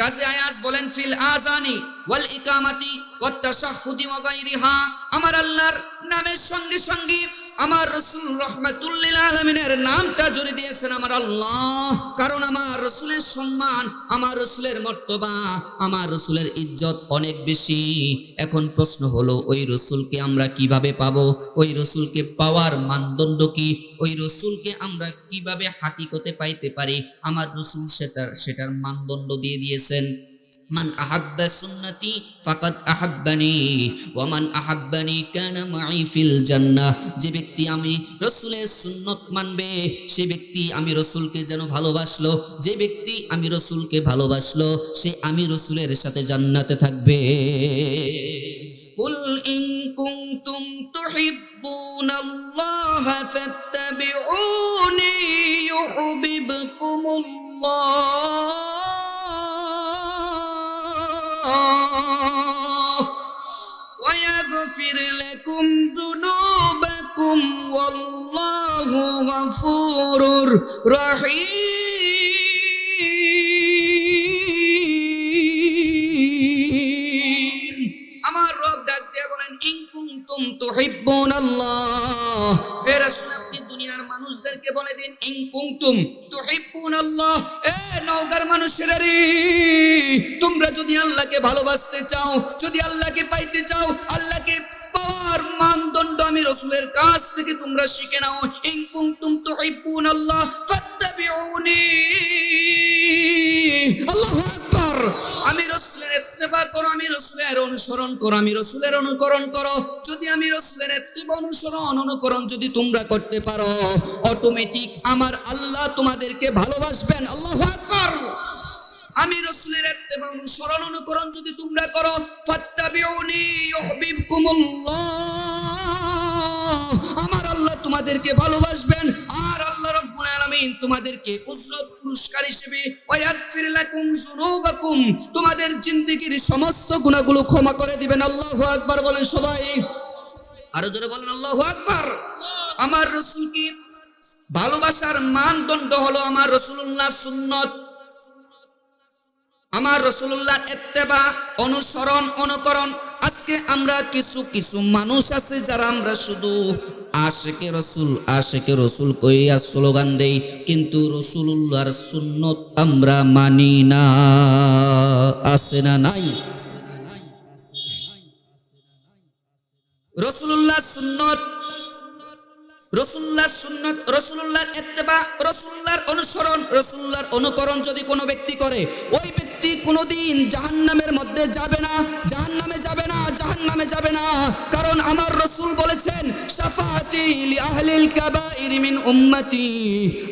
কাজে আয়াজ বলেন, ফিল আজানি ওয়াল ইকামাতি ওয়াত তাশাহুদি ওয়া গায়রিহা। আমার আল্লাহর নামের সঙ্গে সঙ্গে আমার রাসূল রাহমাতুল্লিল আলামিনের নামটা জুড়ে দিয়েছেন আমার আল্লাহ। কারণ আমার রাসূলের সম্মান, আমার রাসূলের মর্তবা, আমার রাসূলের ইজ্জত অনেক বেশি। এখন প্রশ্ন হলো, ওই রসুলকে আমরা কীভাবে পাবো? ওই রসুলকে পাওয়ার মানদণ্ড কি? ওই রসুলকে আমরা কীভাবে হাকিকতে পাইতে পারি? আমার রসুল সেটার সেটার মানদণ্ড দিয়ে দিয়েছেন মান আহাব্বা সুন্নতি ফাকাদ আহাব্বানি, ওয়া মান আহাব্বানি কানা মাই ফিল জান্নাহ। যে ব্যক্তি আমি রসুলের সুন্নত মানবে, সে ব্যক্তি আমি রসুলকে যেন ভালোবাসলো, যে ব্যক্তি আমি রসুলকে ভালোবাসলো, সে আমি রসুলের সাথে জান্নাতে থাকবে। কুল ইন কুনতুম তুহিব্বুনাল্লাহ ফাত্তাবিউনি ইউহিব্বুকুমুল্লাহ। ويغفر لكم ذنوبكم والله غفور رحيم আমার রব ডাক দিয়ে বলেন ইন কুনতুম তুহিব্বুনাল্লাহ এ রাসূল আপনি দুনিয়ার মানুষদেরকে বলে দিন ইন কুনতুম তুহিব্বুনাল্লাহ এ নওগাঁর মানুষেরা রে তোমরা যদি আল্লাহকে ভালোবাসতে চাও যদি আল্লাহকে পাইতে চাও আল্লাহকে পাওয়ার মানদণ্ড আমি রসুলের কাছ থেকে তোমরা শিখে নাও। ইন কুনতুম তুহিব্বুনাল্লাহ ফাত্তাবিউনি। আল্লাহু আকবার। আমি রসুলের ইত্তেবা করো, আমি রসুলের অনুসরণ করো, আমি রসুলের অনুকরণ করো। যদি আমি রসুলের ইত্তেবা অনুসরণ, অনুকরণ যদি তোমরা করতে পারো অটোমেটিক আমার আল্লাহ তোমাদেরকে ভালোবাসবেন। আল্লাহু আকবার। আমি রসুলের ইত্তেবা অনুসরণ অনুকরণ যদি তোমরা করো আমার আল্লাহ তোমাদেরকে ভালোবাসবেন, আর আল্লাহ রাব্বুল আলামিন তোমাদেরকে উজরত পুরস্কার হিসেবে লাকুম যুনুবাকুম। তোমাদের জিন্দেগীর সমস্ত গুনাহগুলো ক্ষমা করে দিবেন, আল্লাহু আকবার বলেন সবাই। আরও জোরে বলেন, আল্লাহু আকবার। আমার ভালোবাসার মানদণ্ড হলো আমার রাসূলুল্লাহ সুন্নত। আমার রসুল্লাহ এত্তেবা, অনুসরণ, অনুকরণ। আজকে আমরা কিছু কিছু মানুষ আছে যারা আমরা শুধু আশেকে রসুল আশেকে রসুল কইয়া স্লোগান দেই, কিন্তু রসুল্লাহর সুন্নত আমরা মানি না। আছে না নাই? রসুল্লাহ সুন্নত রসুল্লাহর সুন্নত রসুল্লাহর ইত্তেবা রসুল্লাহর অনুসরণ রসুল্লাহর অনুকরণ যদি কোনো ব্যক্তি করে, ওই ব্যক্তি কোনোদিন জাহান্নামের মধ্যে যাবে না, জাহান্নামে যাবে না, জাহান্নামে যাবে না। কারণ আমার রসুল বলেছেন শাফাতি লি আহলিল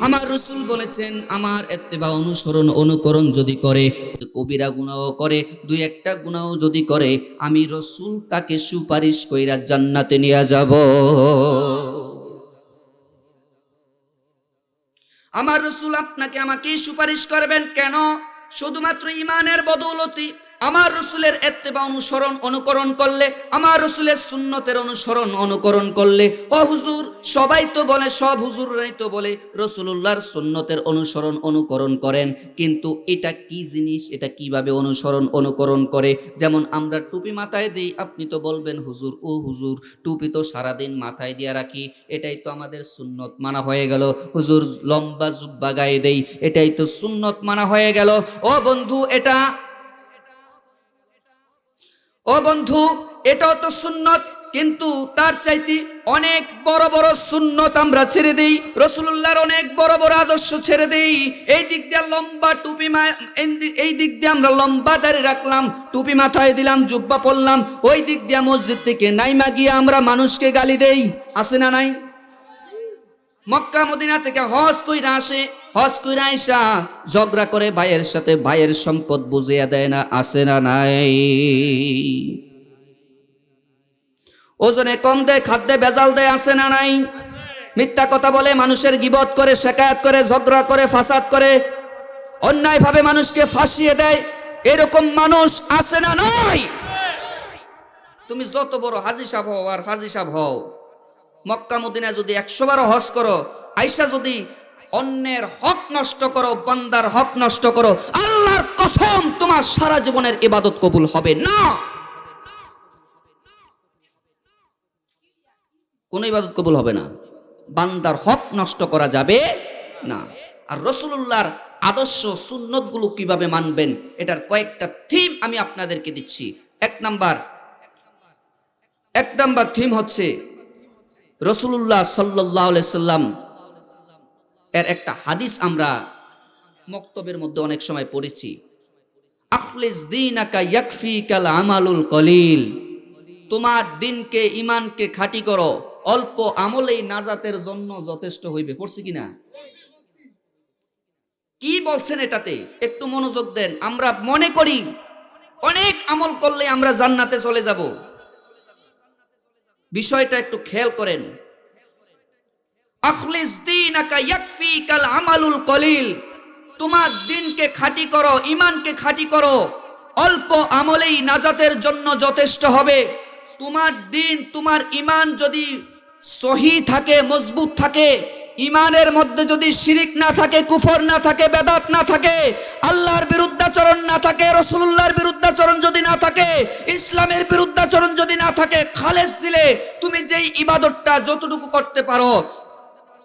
আমার রসুল বলেছেন, আমার ইত্তেবা অনুসরণ, অনুকরণ যদি করে, কবিরা গুনাহ করে, দুই একটা গুনাহ যদি করে, আমি রসুল তাকে সুপারিশ কইরা জান্নাতে নিয়ে যাব? আমার রসুল আপনাকে আমাকে সুপারিশ করবেন কেন? শুধুমাত্র ইমানের বদৌলতি আমার রসুলের এত্তেবা অনুসরণ, অনুকরণ করলে, আমার রসুলের সুন্নতের অনুসরণ, অনুকরণ করলে, ও হুজুর, সবাই তো বলে, সব হুজুররাই তো বলে, রসুলুল্লাহর সুন্নতের অনুসরণ, অনুকরণ করেন। কিন্তু এটা কি জিনিস? এটা কীভাবে অনুসরণ, অনুকরণ করে? যেমন আমরা টুপি মাথায় দিই, আপনি তো বলবেন, হুজুর, ও হুজুর, টুপি তো সারাদিন মাথায় দিয়ে রাখি, এটাই তো আমাদের সুন্নত মানা হয়ে গেল। হুজুর, লম্বা জুব্বা গায়ে দেই, এটাই তো সুন্নত মানা হয়ে গেল। ও বন্ধু, এটা ও বন্ধু, এটাও তো সুন্নত, কিন্তু তার চাইতে অনেক বড় বড় সুন্নত আমরা ছেড়ে দেই রসুল্লাহর অনেক বড় বড় আদর্শ ছেড়ে দেই। এই দিক দিয়ে লম্বা টুপি এই দিক দিয়ে আমরা লম্বা দাঁড়িয়ে রাখলাম, টুপি মাথায় দিলাম, জুব্বা পরলাম, ওই দিক দিয়ে মসজিদ থেকে নাইমা গিয়ে আমরা মানুষকে গালি দেই। আসে না নাই? মক্কা, মদিনা থেকে হজ কইরা আসে হজ কইরা আইসা ঝগড়া করে ভাইয়ের সাথে ভাইয়ের সম্পদ বুঝিয়া দেয় না, আসে না নাই। ওজনে কম দেয়, খাদ্যে বেজাল দেয়, আসে না নাই। মিথ্যা কথা বলে মানুষের গিবত করে, শেকায়াত করে, ঝগড়া করে, ফাসাদ করে, অন্যায়ভাবে মানুষকে ফাঁসিয়ে দেয়, এরকম মানুষ আছে না নাই। তুমি যত বড় হাজি সাহেব হও আর হাজি সাহেব হও, মক্কা মদিনা যদি একশো বারো হজ করো, আইসা যদি অন্যের হক নষ্ট করো, বান্দার হক নষ্ট করো। আল্লাহর কসম, তোমার সারা জীবনের ইবাদত কবুল হবে না। কোন ইবাদত কবুল হবে না। বান্দার হক নষ্ট করা যাবে না। আর রসুল্লাহর আদর্শ, সুন্নতগুলো কীভাবে মানবেন, এটার কয়েকটা থিম আমি আপনাদেরকে দিচ্ছি। এক নাম্বার এক নাম্বার থিম হচ্ছে রসুল্লাহ সাল্লাহ সাল্লাম এর একটা হাদিস আমরা মক্তবের মধ্যে অনেক সময় পড়েছি। আখলিস দিনাকা ইয়াকফিকাল আমালুল কলিল তোমার দিনকে ইমানকে খাঁটি করো, অল্প আমলেই নাজাতের জন্য যথেষ্ট হইবে পড়ছি কিনা? কি বলছেন এটাতে? একটু মনোযোগ দেন। আমরা মনে করি, অনেক আমল করলে আমরা জান্নাতে চলে যাব। বিষয়টা একটু খেয়াল করেন। আমালুল কলিল। তোমার দিনকে খাঁটি করো ইমানকে খাঁটি করো। অল্প আমলেই নাজাতের জন্য যথেষ্ট হবে। তোমার দিন, তোমার ইমান যদি সহি থাকে, মজবুত থাকে ইমানের মধ্যে যদি শিরিক না থাকে, কুফর না থাকে, বেদাত না থাকে, আল্লাহর বিরুদ্ধাচরণ না থাকে রসুল্লাহর বিরুদ্ধাচরণ যদি না থাকে, ইসলামের বিরুদ্ধাচরণ যদি না থাকে, খালেস দিলে তুমি যেই ইবাদতটা যতটুকু করতে পারো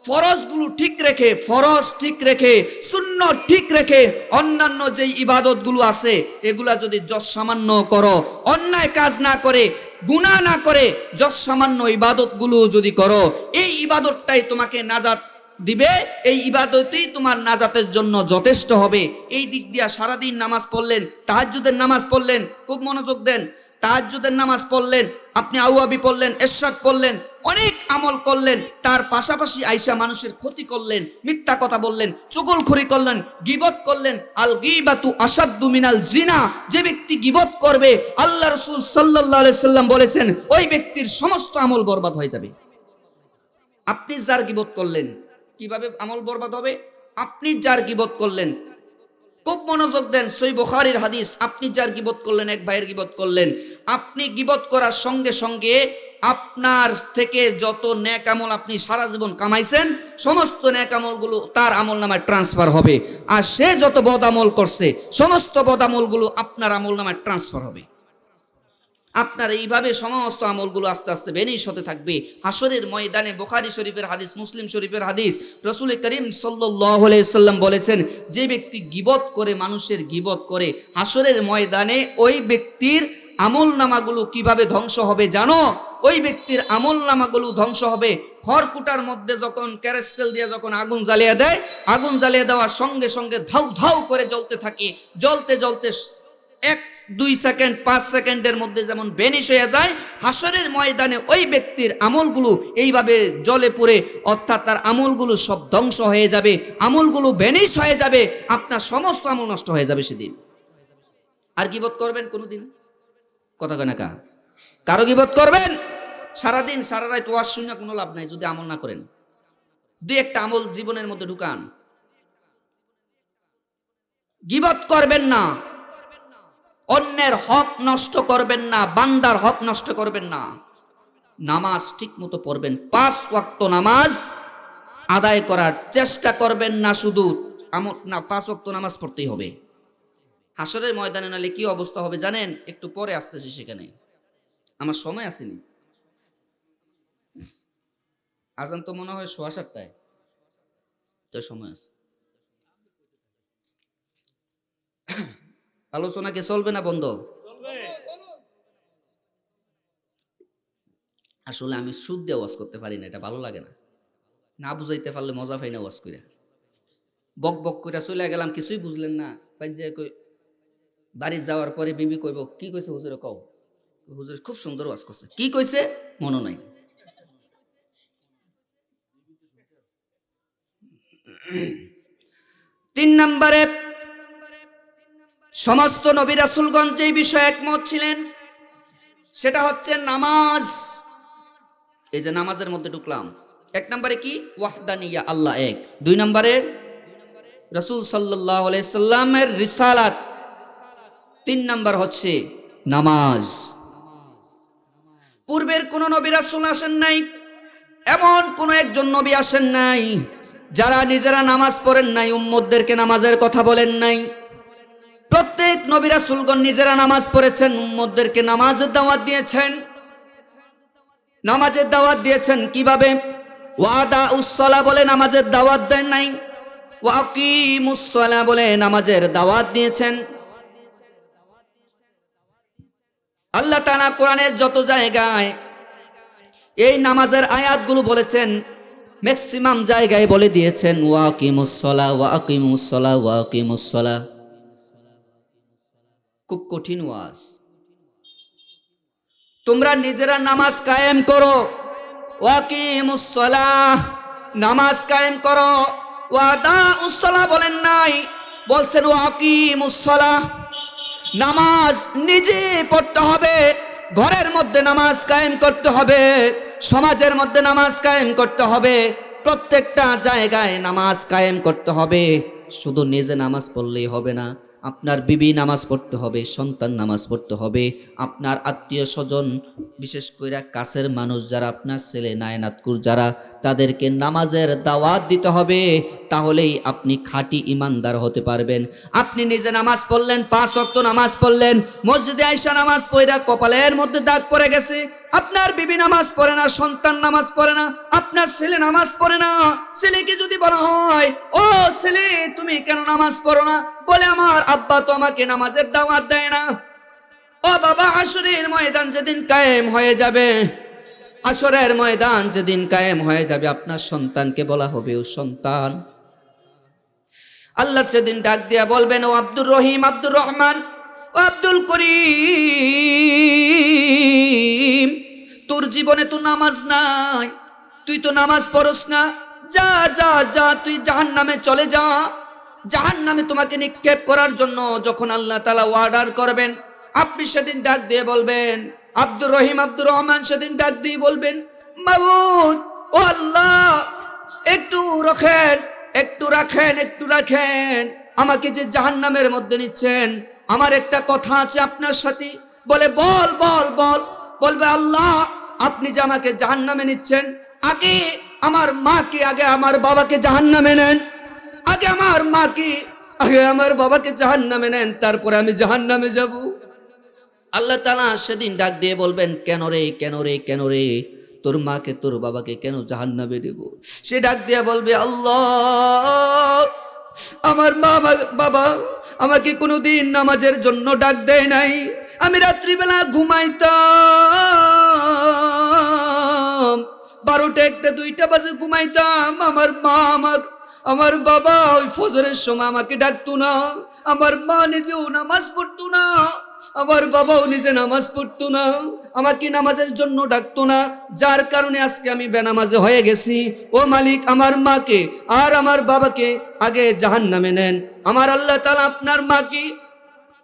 ফরজগুলো ঠিক রেখে, ফরজ ঠিক রেখে শূন্য ঠিক রেখে অন্যান্য যেই ইবাদতগুলো আছে, এগুলা যদি যশ সামান্য করো, অন্যায় কাজ না করে, গুনাহ না করে, যশ সামান্য ইবাদতগুলো যদি করো, এই ইবাদতটাই তোমাকে নাজাত দিবে, এই ইবাদতই তোমার নাজাতের জন্য যথেষ্ট হবে। এই দিক দিয়া সারাদিন নামাজ পড়লেন, তাহাজ্জুদের নামাজ পড়লেন, খুব মনোযোগ দেন তাহাজ্জুদের নামাজ পড়লেন, আপনি আউয়াবি পড়লেন এরশাদ পড়লেন, অনেক আমল করলেন, তার পাশাপাশি আইসা মানুষের ক্ষতি করলেন, মিথ্যা কথা বললেন চুগলখড়ি করলেন, গিবত করলেন, আল গিবাতু আসাদ্দু মিনাল জিনা, যে ব্যক্তি গিবত করবে, আল্লাহ রসুল আলাইহি সাল্লাম বলেছেন, ওই ব্যক্তির সমস্ত আমল বরবাদ হয়ে যাবে। আপনি যার গিবত করলেন, কীভাবে আমল বরবাদ হবে? আপনি যার গিবত করলেন, খুব মনোযোগ দেন, সই বুখারীর হাদিস, আপনি যার গিবত করলেন, এক ভাইয়ের গিবত করলেন আপনি গিবত করার সঙ্গে সঙ্গে আপনার থেকে যত ন্যাক আমল আপনি সারা জীবন কামাইছেন, সমস্ত ন্যাক তার আমল নামায় ট্রান্সফার হবে। আর সে যত বদ আমল করছে, সমস্ত বদ আমলগুলো আপনার আমল নামায় ট্রান্সফার হবে। আপনার এইভাবে সমস্ত আমলগুলো আস্তে আস্তে বেনিশ হতে থাকবে। হাসরের ময়দানে বোখারি শরীফের হাদিস, মুসলিম শরীফের হাদিস, রসুল করিম সাল্লাম বলেছেন, যে ব্যক্তি গিবত করে, মানুষের গিবত করে হাসরের ময়দানে ওই ব্যক্তির আমল নামাগুলো কীভাবে ধ্বংস হবে জানো? ওই ব্যক্তির আমল নামাগুলো ধ্বংস হবে খড়কুটার মধ্যে যখন ক্যারেস্টেল দিয়ে যখন আগুন জ্বালিয়ে দেয়, আগুন জ্বালিয়ে দেওয়ার সঙ্গে সঙ্গে ধাউ ধাউ করে জ্বলতে থাকে। জ্বলতে জ্বলতে এক, দুই সেকেন্ড, পাঁচ সেকেন্ডের মধ্যে যেমন বেনিশ হয়ে যায়, হাসরের ময়দানে ওই ব্যক্তির আমলগুলো এইভাবে জলে পড়ে, অর্থাৎ তার আমলগুলো সব ধ্বংস হয়ে যাবে, আমলগুলো বেনিশ হয়ে যাবে, আপনার সমস্ত আমল নষ্ট হয়ে যাবে সেদিন। আর কি বোধ করবেন কোনোদিন? কথা কয় না কা? কারও গিবত করবেন? সারাদিন, সারা রাত ওয়াজ শুনে কোনো লাভ নাই, যদি আমল না করেন। দুই একটা আমল জীবনের মধ্যে ঢুকান। গিবত করবেন না। অন্যের হক নষ্ট করবেন না, বান্দার হক নষ্ট করবেন না। নামাজ ঠিক মতো পড়বেন। পাঁচ ওয়াক্ত নামাজ আদায় করার চেষ্টা করবেন না শুধু। আমল না, পাঁচ ওয়াক্ত নামাজ পড়তেই হবে। হাসরের ময়দানে নালে কি অবস্থা হবে জানেন? একটু পরে আসতেছি সেখানে। আমার সময় আসেনি। আজান তো মনে হয় সোয়া সাতটায়। তো সময় আছে। আলোচনা কি চলবে না বন্ধ? আসলে আমি সুদ দিয়ে ওয়াজ করতে পারি না, এটা ভালো লাগে না। না বুঝাইতে পারলে মজা পাই না ওয়াজ করে বক বক করে চলে গেলাম, কিছুই বুঝলেন না। বাড়ি যাওয়ার পরে বিবি কইব, কি কইছে হুজুরে কও? হুজুর খুব সুন্দর ওয়াজ করছে। কি কইছে? মনে নাই। তিন নম্বরে, সমস্ত নবী রাসুলগঞ্জ যেই বিষয়ে একমত ছিলেন, সেটা হচ্ছে নামাজ। এই যে নামাজের মধ্যে ঢুকলাম। এক নম্বরে কি? ওয়াহদানিয়া, আল্লাহ এক। দুই নম্বরে, রসুল সাল্লাহ সাল্লামের রিসালাত। তিন নম্বর হচ্ছে নামাজ। পূর্বের কোন নবী রাসুল আসেন নাই, এমন কোন একজন নবী আসেন নাই, যারা নিজেরা নামাজ পড়েন নাই উম্মদদেরকে নামাজের কথা বলেন নাই। প্রত্যেক নবীরা সুলগন নিজেরা নামাজ পড়েছেন উম্মদদেরকে নামাজের দাওয়াত দিয়েছেন। নামাজের দাওয়াত দিয়েছেন কীভাবে? ওয়াদা উসলা বলে নামাজের দাওয়াত দেন নাই ওয়াকিমুসলা বলে নামাজের দাওয়াত দিয়েছেন। আল্লাহ তাআলা কোরআনের যত জায়গায় এই নামাজের আয়াতগুলো বলেছেন ম্যাক্সিমাম জায়গায় বলে দিয়েছেন ওয়াকিমুসলা ওয়াকিমুসলা ওয়াকিমুসলা খুব কঠিন ওয়াজ। তোমরা নিজেরা নামাজ কায়েম করো। ওয়াকিমুসলা নামাজ কায়েম করো। ওয়াদা উসলা বলেন নাই। বলছেন ওয়াকিমুসলা নামাজ নিজে পড়তে হবে, ঘরের মধ্যে নামাজ কায়েম করতে হবে, সমাজের মধ্যে নামাজ কায়েম করতে হবে, প্রত্যেকটা জায়গায় নামাজ কায়েম করতে হবে। শুধু নিজে নামাজ পড়লেই হবে না আপনার বিবি নামাজ পড়তে হবে, সন্তান নামাজ পড়তে হবে, আপনার আত্মীয় স্বজন, বিশেষ করে কাছের মানুষ যারা আপনার ছেলে নায়নাতকুর, যারা তাদেরকে নামাজের দাওয়াত দিতে হবে, তাহলেই আপনি খাঁটি ইমানদার হতে পারবেন। আপনি নিজে নামাজ পড়লেন, পাঁচ অক্ত নামাজ পড়লেন, মসজিদে আয়সা নামাজ পড়া কপালের মধ্যে দাগ পড়ে গেছে আপনার বিবি নামাজ পড়ে না, সন্তান নামাজ পড়ে না, আপনার ছেলে নামাজ পড়ে না, ছেলেকে যদি বলা হয়, ও ছেলে, তুমি কেন নামাজ পড়ো না? বলে, আমার আব্বা তো আমাকে নামাজের দাওয়াত দেয় না। ও বাবা, আসরের ময়দান যেদিন কায়েম হয়ে যাবে, আসরের ময়দান যেদিন কায়েম হয়ে যাবে, আপনার সন্তানকে বলা হবে, ও সন্তান। আল্লাহ সেদিন ডাক দিয়া বলবেন, ও আব্দুর রহিম, আব্দুর রহমান, ও আব্দুল করিম। তোর জীবনে তো নামাজ নাই, তুই তো নামাজ পড়স না। যা যা যা, তুই জাহান নামে চলে যা। জাহান নামে তোমাকে নিক্ষেপ করার জন্য যখন আল্লাহ তালা অর্ডার করবেন, আপনি সেদিন ডাক দিয়ে বলবেন, আব্দুর রহিম, আব্দুর রহমান সেদিন ডাক দিয়ে বলবেন, মাবুদ, ও আল্লাহ, একটু রাখেন একটু রাখেন একটু রাখেন। আমাকে যে জাহান নামের মধ্যে নিচ্ছেন, আমার একটা কথা আছে আপনার সাথে। বলে, বল বল বল। বলবে, আল্লাহ আপনি যে আমাকে জাহান নামে নিচ্ছেন, আগে আমার মাকে, আগে আমার বাবাকে জাহান নামে নেন। আগে আমার মাকে, আগে আমার বাবাকে জাহান নামে নেন, তারপরে আমি জাহান নামে যাব। আল্লাহ তালা সেদিন ডাক দিয়ে বলবেন, কেন রে কেন রে কেন রে? তোর মাকে, তোর বাবাকে কেন জাহান নামে দেব সে ডাক দিয়ে বলবে, আল্লাহ, আমার মা বাবা আমাকে কোনোদিন নামাজের জন্য ডাক দেয় নাই। আমি রাত্রিবেলা ঘুমাইতাম। বারোটা একটা দুইটা বাজে ঘুমাইতাম। আমার মা আমার আমার বাবা ওই ফজরের সময় আমাকে ডাকতো না। আমার মা নিজেও নামাজ পড়তো না। আমার বাবাও নিজে নামাজ পড়তো না। আমাকে নামাজের জন্য ডাকতো না। যার কারণে আজকে আমি বেনামাজে হয়ে গেছি। ও মালিক, আমার মাকে আর আমার বাবাকে আগে জাহান নামে নেন। আমার আল্লাহ তালা আপনার মাকে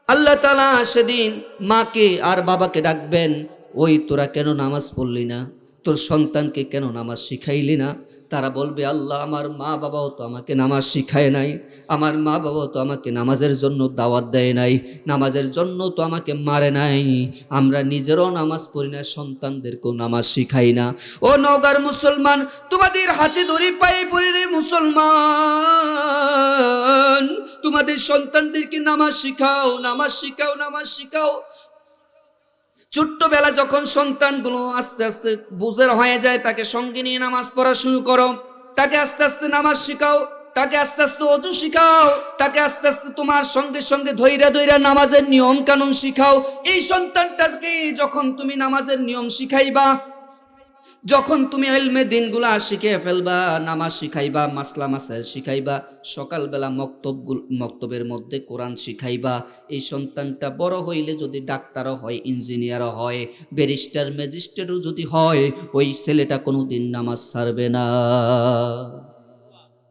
আল্লাহ তালা সেদিন মাকে আর বাবাকে ডাকবেন। ওই তোরা কেন নামাজ পড়লি না? তোর সন্তানকে কেন নামাজ শিখাইলি না? তারা বলবে, আল্লাহ, আমার মা বাবাও তো আমাকে নামাজ শিখায় নাই। আমার মা বাবাও তো আমাকে নামাজের জন্য দাওয়াত দেয় নাই। নামাজের জন্য তো আমাকে মারে নাই। আমরা নিজেরও নামাজ পড়ি না, সন্তানদেরকেও নামাজ শিখাই না। ও নগার মুসলমান, তোমাদের হাতে ধরে পায়ে পড়ে রে মুসলমান। তোমাদের সন্তানদেরকে নামাজ শিখাও নামাজ শিখাও নামাজ শিখাও। ছোট্টবেলা যখন সন্তানগুলো আস্তে আস্তে বুঝের হয়ে যায়, তাকে সঙ্গে নিয়ে নামাজ পড়া শুরু করো। তাকে আস্তে আস্তে নামাজ শিখাও, তাকে আস্তে আস্তে অজু শিখাও, তাকে আস্তে আস্তে তোমার সঙ্গে সঙ্গে ধৈরা ধৈরা নামাজের নিয়ম কানুন শিখাও। এই সন্তানটাকে যখন তুমি নামাজের নিয়ম শিখাইবা যখন তুমি এলমে দিনগুলা শিখে ফেলবা, নামাজ শিখাইবা, মাসলা মাসায় শিখাইবা, সকালবেলা মক্তব মক্তবের মধ্যে কোরআন শিখাইবা, এই সন্তানটা বড় হইলে যদি ডাক্তারও হয়, ইঞ্জিনিয়ারও হয়, ব্যারিস্টার, ম্যাজিস্ট্রেটও যদি হয়, ওই ছেলেটা কোনো দিন নামাজ ছাড়বে না।